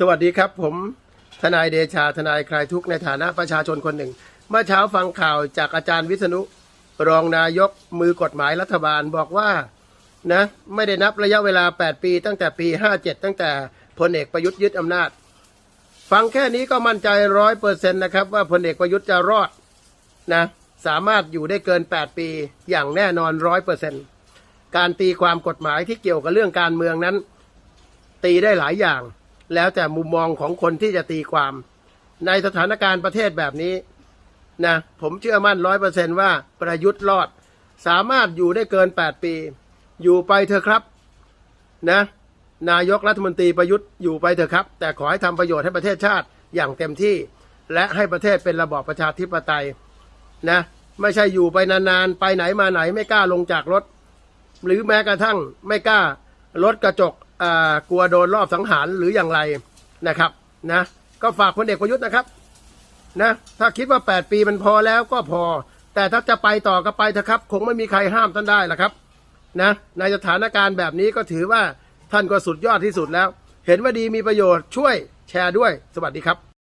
สวัสดีครับ ผมทนายเดชาทนายคลายทุกข์ในฐานะประชาชนคนหนึ่ง เมื่อเช้าฟังข่าวจากอาจารย์วิษณุรองนายกมือกฎหมายรัฐบาลบอกว่านะไม่ได้นับระยะเวลา 8 ปี ตั้งแต่ปี 57 ตั้งแต่พลเอกประยุทธ์ยึดอำนาจ ฟังแค่นี้ก็มั่นใจร้อยเปอร์เซ็นต์นะครับ ว่าพลเอกประยุทธ์จะรอดนะสามารถอยู่ได้เกิน 8 ปีอย่างแน่นอนร้อยเปอร์เซ็นต์การตีความกฎหมายที่เกี่ยวกับเรื่องการเมืองนั้น ตีได้หลายอย่าง แล้วแต่มุมมองของคนที่จะตีความ ในสถานการณ์ประเทศแบบนี้นะผมเชื่อมั่นร้อยเปอร์เซนว่าประยุทธ์รอด สามารถอยู่ได้เกิน8ปี อยู่ไปเถอะครับนะนายกรัฐมนตรีประยุทธ์อยู่ไปเถอะครับ แต่ขอให้ทำประโยชน์ให้ประเทศชาติอย่างเต็มที่ และให้ประเทศเป็นระบอบประชาธิปไตยนะไม่ใช่อยู่ไปนานๆ ไปไหนมาไหนไม่กล้าลงจากรถ หรือแม้กระทั่งไม่กล้ารถกระจก กลัวโดนรอบสังหารหรืออย่างไรนะครับนะก็ฝากพลเอกประยุทธ์นะครับนะถ้าคิดว่า 8 ปีมันพอแล้วก็พอ แต่ถ้าจะไปต่อก็ไปเถอะครับ คงไม่มีใครห้ามท่านได้ละครับนะในสถานการณ์แบบนี้ก็ถือว่าท่านก็สุดยอดที่สุดแล้ว เห็นว่าดีมีประโยชน์ช่วยแชร์ด้วย สวัสดีครับ